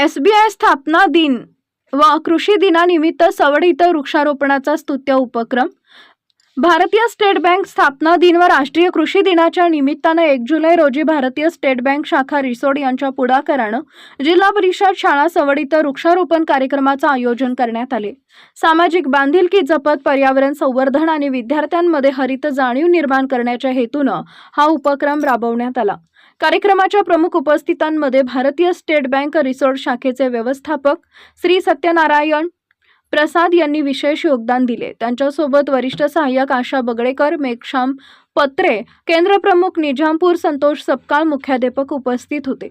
SBI स्थापना दिन व कृषी दिनानिमित्त सवड इथं वृक्षारोपणाचा स्तुत्य उपक्रम. भारतीय स्टेट बँक स्थापना दिन व राष्ट्रीय कृषी दिनाच्या निमित्तानं एक जुलै रोजी भारतीय स्टेट बँक शाखा रिसोड यांच्या पुढाकारानं जिल्हा परिषद शाळा सवड इथं वृक्षारोपण कार्यक्रमाचं आयोजन करण्यात आले. सामाजिक बांधिलकी जपत पर्यावरण संवर्धन आणि विद्यार्थ्यांमध्ये हरित जाणीव निर्माण करण्याच्या हेतूनं हा उपक्रम राबवण्यात आला. कार्यक्रमाच्या प्रमुख उपस्थितांमध्ये भारतीय स्टेट बँक रिसोर्ट शाखेचे व्यवस्थापक श्री सत्यनारायण प्रसाद यांनी विशेष योगदान दिले. त्यांच्यासोबत वरिष्ठ सहाय्यक आशा बगडेकर मेघश्याम पत्रे केंद्रप्रमुख निजामपूर संतोष सपकाळ मुख्याध्यापक उपस्थित होते.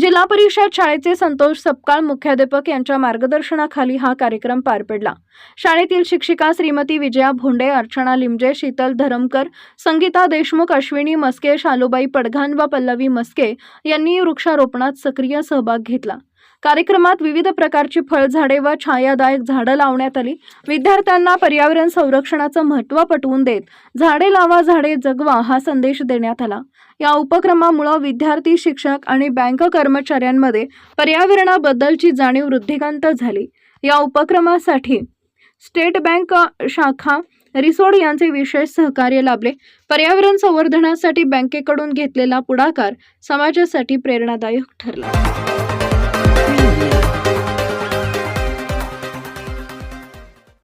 जिल्हा परिषद शाळेचे संतोष सपकाळ मुख्याध्यापक यांच्या मार्गदर्शनाखाली हा कार्यक्रम पार पडला. शाळेतील शिक्षिका श्रीमती विजया भोंडे अर्चना लिमजे शीतल धरमकर संगीता देशमुख अश्विनी मस्के शालूबाई पडघान व पल्लवी मस्के यांनी वृक्षारोपणात सक्रिय सहभाग घेतला. कार्यक्रमात विविध प्रकारची फळझाडे व छायादायक झाडं लावण्यात आली. विद्यार्थ्यांना पर्यावरण संरक्षणाचं महत्त्व पटवून देत झाडे लावा झाडे जगवा हा संदेश देण्यात आला. या उपक्रमामुळं विद्यार्थी शिक्षक आणि बँक कर्मचाऱ्यांमध्ये पर्यावरणाबद्दलची जाणीव वृद्धिकांत झाली. या उपक्रमासाठी स्टेट बँक शाखा रिसोड यांचे विशेष सहकार्य लाभले. पर्यावरण संवर्धनासाठी बँकेकडून घेतलेला पुढाकार समाजासाठी प्रेरणादायक ठरला.